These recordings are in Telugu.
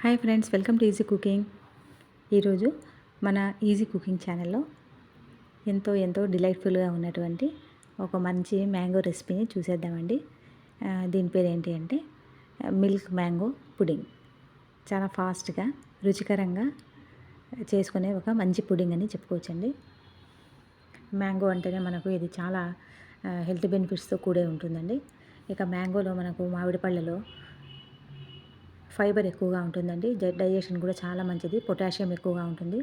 Hi friends welcome to easy cooking. ఈరోజు మన ఈజీ కుకింగ్ ఛానల్లో ఎంతో ఎంతో డిలైట్ఫుల్గా ఉన్నటువంటి ఒక మంచి మ్యాంగో రెసిపీని చూసేద్దామండి. దీని పేరు ఏంటి అంటే మిల్క్ మ్యాంగో పుడింగ్. చాలా ఫాస్ట్గా రుచికరంగా చేసుకునే ఒక మంచి పుడింగ్ అని చెప్పుకోవచ్చండి. మ్యాంగో అంటేనే మనకు ఇది చాలా హెల్త్ బెనిఫిట్స్తో కూడే ఉంటుందండి. ఇక మ్యాంగోలో మనకు మామిడి పళ్ళలో ఫైబర్ ఎక్కువగా ఉంటుందండి. డైజెషన్ కూడా చాలా మంచిది. పొటాషియం ఎక్కువగా ఉంటుంది.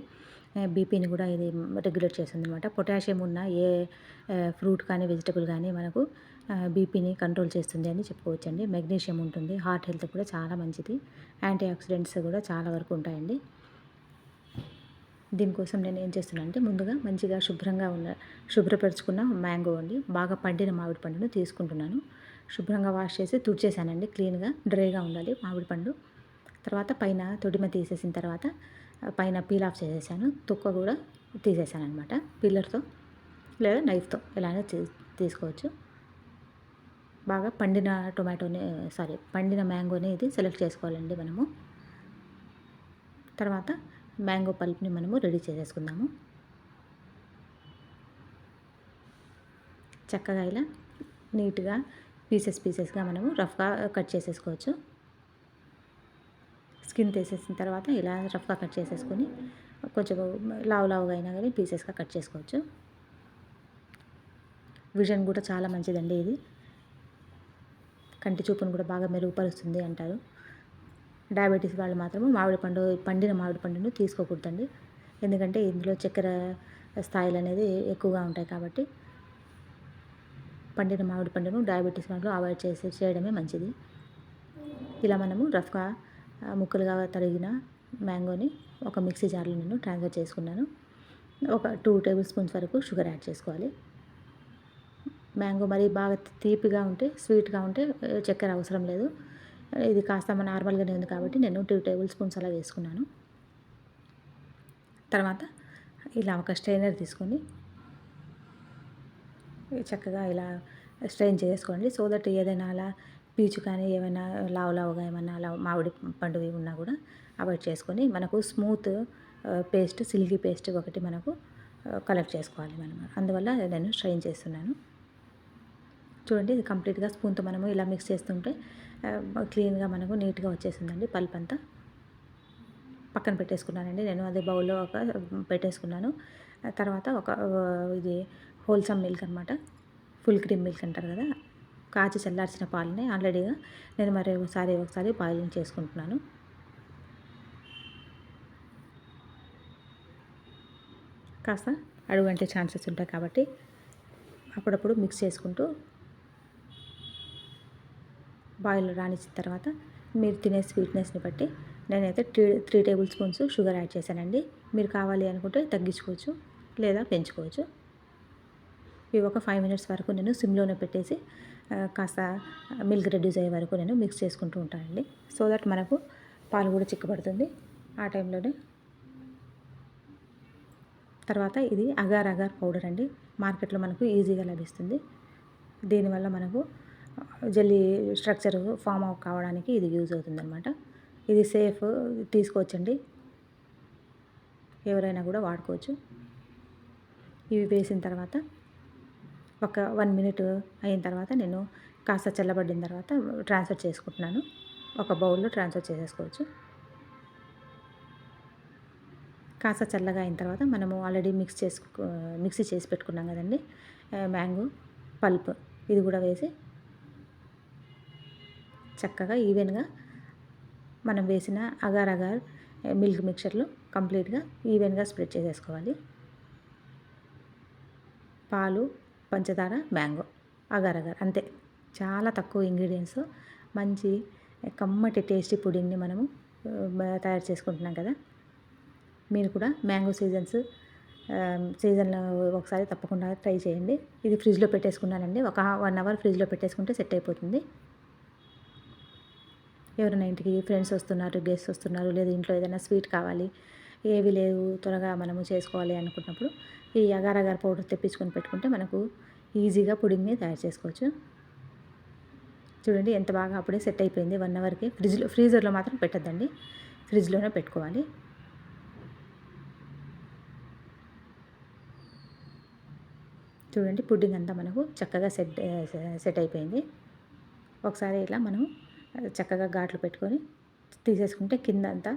బీపీని కూడా ఇది రెగ్యులేట్ చేస్తుంది అనమాట పొటాషియం ఉన్న ఏ ఫ్రూట్ కానీ వెజిటబుల్ కానీ మనకు బీపీని కంట్రోల్ చేస్తుంది అని చెప్పుకోవచ్చండి. మెగ్నీషియం ఉంటుంది. హార్ట్ హెల్త్ కూడా చాలా మంచిది. యాంటీ ఆక్సిడెంట్స్ కూడా చాలా వరకు ఉంటాయండి. దీనికోసం నేను ఏం చేస్తున్నానంటే ముందుగా మంచిగా శుభ్రంగా ఉన్న శుభ్రపరుచుకున్న మ్యాంగో అండి. బాగా పండిన మామిడి పండును తీసుకుంటున్నాను. శుభ్రంగా వాష్ చేసి తుడిచేసానండి. క్లీన్గా డ్రైగా ఉండాలి మామిడి పండు. తర్వాత పైన తొడిమ తీసేసిన తర్వాత పైన పీల్ ఆఫ్ చేసేసాను. తొక్క కూడా తీసేసాను అనమాట పిల్లర్తో లేదా నైఫ్తో ఇలానే తీసుకోవచ్చు. బాగా పండిన టొమాటోని సారీ పండిన మ్యాంగోని ఇది సెలెక్ట్ చేసుకోవాలండి మనము. తర్వాత మ్యాంగో పల్ప్ని మనము రెడీ చేసేసుకుందాము. చక్కగా ఇలా నీట్గా పీసెస్ పీసెస్గా మనము రఫ్గా కట్ చేసేసుకోవచ్చు. స్కిన్ తీసేసిన తర్వాత ఇలా రఫ్గా కట్ చేసేసుకొని కొంచెం లావు లావుగా అయినా కానీ పీసెస్గా కట్ చేసుకోవచ్చు. విజన్ కూడా చాలా మంచిదండి ఇది. కంటి చూపును కూడా బాగా మెరుగుపరుస్తుంది అంటారు. డయాబెటీస్ వాళ్ళు మాత్రము మామిడి పండు పండిన మామిడి పండును తీసుకోకూడదండి. ఎందుకంటే ఇందులో చక్కెర స్థాయిలు అనేది ఎక్కువగా ఉంటాయి కాబట్టి పండిన మామిడి పండును డయాబెటీస్ వాళ్ళు అవాయిడ్ చేసి చేయడమే మంచిది. ఇలా మనము రఫ్గా ముక్కలుగా తరిగిన మ్యాంగోని ఒక మిక్సీ జార్లో నేను ట్రాన్స్ఫర్ చేసుకున్నాను. ఒక టూ టేబుల్ స్పూన్స్ వరకు షుగర్ యాడ్ చేసుకోవాలి. మ్యాంగో మరి బాగా తీపిగా ఉంటే స్వీట్గా ఉంటే చక్కెర అవసరం లేదు. ఇది కాస్త నార్మల్గానే ఉంది కాబట్టి నేను టూ టేబుల్ స్పూన్స్ అలా వేసుకున్నాను. తర్వాత ఇలా ఒక స్ట్రైనర్ తీసుకొని చక్కగా ఇలా స్ట్రెయిన్ చేసుకోండి. సో దట్ ఏదైనా అలా పీచు కానీ ఏమైనా లావు లావుగా ఏమైనా అలా మామిడి పండువి ఉన్నా కూడా అవాయిడ్ చేసుకొని మనకు స్మూత్ పేస్ట్ సిల్కీ పేస్ట్ ఒకటి మనకు కలెక్ట్ చేసుకోవాలి మనం. అందువల్ల నేను స్ట్రెయిన్ చేస్తున్నాను. చూడండి ఇది కంప్లీట్గా స్పూన్తో మనము ఇలా మిక్స్ చేస్తుంటే క్లీన్గా మనకు నీట్గా వచ్చేసిందండి పల్ప్ అంతా. పక్కన పెట్టేసుకున్నానండి. నేను అదే బౌల్లో ఒక పెట్టేసుకున్నాను. తర్వాత ఒక ఇది హోల్సమ్ మిల్క్ అనమాట ఫుల్ క్రీమ్ మిల్క్ అంటారు కదా. కాచి చల్లార్చిన పాలని ఆల్రెడీగా నేను మరి ఒకసారి ఒకసారి బాయిలింగ్ చేసుకుంటున్నాను. కాస్త అడుగంటే ఛాన్సెస్ ఉంటాయి కాబట్టి అప్పుడప్పుడు మిక్స్ చేసుకుంటూ బాయిల్ రానిచ్చిన తర్వాత మీరు తినే స్వీట్నెస్ని బట్టి నేనైతే three three tablespoons sugar add చేశానండి. మీరు కావాలి అనుకుంటే తగ్గించుకోవచ్చు లేదా పెంచుకోవచ్చు. ఇవి ఒక ఫైవ్ మినిట్స్ వరకు నేను సిమ్లోనే పెట్టేసి కాస్త మిల్క్ రెడ్యూస్ అయ్యే వరకు నేను మిక్స్ చేసుకుంటూ ఉంటానండి. సో దట్ మనకు పాలు కూడా చిక్కబడుతుంది. ఆ టైంలోనే తర్వాత ఇది అగార్ అగార్ పౌడర్ అండి. మార్కెట్లో మనకు ఈజీగా లభిస్తుంది. దీనివల్ల మనకు జల్లీ స్ట్రక్చర్ ఫామ్ అవ్ కావడానికి ఇది యూజ్ అవుతుంది అనమాట ఇది సేఫ్ తీసుకోవచ్చండి. ఎవరైనా కూడా వాడుకోవచ్చు. ఇవి వేసిన తర్వాత ఒక వన్ మినిట్ అయిన తర్వాత నేను కాస్త చల్లబడిన తర్వాత ట్రాన్స్ఫర్ చేసుకుంటున్నాను. ఒక బౌల్లో ట్రాన్స్ఫర్ చేసేసుకోవచ్చు. కాస్త చల్లగా అయిన తర్వాత మనము ఆల్రెడీ మిక్స్ చేసుకు మిక్సీ చేసి పెట్టుకున్నాం కదండి. మ్యాంగో పల్ప్ ఇది కూడా వేసి చక్కగా ఈవెన్గా మనం వేసిన అగార్ అగార్ మిల్క్ మిక్చర్లో కంప్లీట్గా ఈవెన్గా స్ప్రెడ్ చేసేసుకోవాలి. పాలు పంచదార మ్యాంగో. అగర్ అగర్ అంతే. చాలా తక్కువ ఇంగ్రీడియంట్స్. మంచి కమ్మటి టేస్టీ పుడింగ్ని మనము తయారు చేసుకుంటున్నాం కదా. మీరు కూడా మ్యాంగో సీజన్స్ సీజన్లో ఒకసారి తప్పకుండా ట్రై చేయండి. ఇది ఫ్రిడ్జ్లో పెట్టేసుకున్నానండి. ఒక వన్ అవర్ ఫ్రిడ్జ్లో పెట్టేసుకుంటే సెట్ అయిపోతుంది. ఎవరైనా ఇంటికి ఫ్రెండ్స్ వస్తున్నారు గెస్ట్ వస్తున్నారు లేదా ఇంట్లో ఏదైనా స్వీట్ కావాలి ఏవి లేవు త్వరగా మనము చేసుకోవాలి అనుకున్నప్పుడు ఈ అగార్ పౌడర్ తెప్పించుకొని పెట్టుకుంటే మనకు ఈజీగా పుడింగ్ని తయారు చేసుకోవచ్చు. చూడండి ఎంత బాగా అప్పుడే సెట్ అయిపోయింది. వన్ అవర్కి ఫ్రిడ్జ్లో ఫ్రీజర్లో మాత్రం పెట్టద్దండి. ఫ్రిడ్జ్లోనే పెట్టుకోవాలి. చూడండి పుడ్డింగ్ అంతా మనకు చక్కగా సెట్ సెట్ అయిపోయింది. ఒకసారి ఇలా మనం చక్కగా ఘాట్లు పెట్టుకొని తీసేసుకుంటే కింద అంతా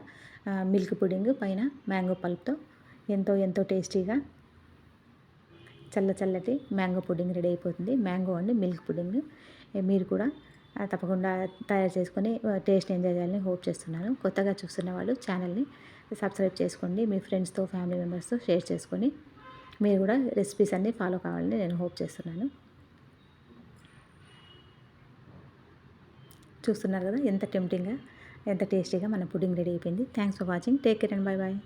మిల్క్ పుడింగ్ పైన మ్యాంగో పల్ప్తో ఎంతో ఎంతో టేస్టీగా చల్ల చల్లటి మ్యాంగో పుడ్డింగ్ రెడీ అయిపోతుంది. మ్యాంగో అండి మిల్క్ పుడ్డింగ్. మీరు కూడా తప్పకుండా తయారు చేసుకొని టేస్ట్ ఎంజాయ్ చేయాలని హోప్ చేస్తున్నాను. కొత్తగా చూస్తున్న వాళ్ళు ఛానల్ని సబ్స్క్రైబ్ చేసుకోండి. మీ ఫ్రెండ్స్తో ఫ్యామిలీ మెంబర్స్తో షేర్ చేసుకొని మీరు కూడా రెసిపీస్ అన్నీ ఫాలో కావాలని నేను హోప్ చేస్తున్నాను. చూస్తున్నారు కదా ఎంత టెంప్టింగ్గా ఎంత టేస్టీగా మన పుడ్డింగ్ రెడీ అయిపోయింది. Thanks for watching. Take care and bye bye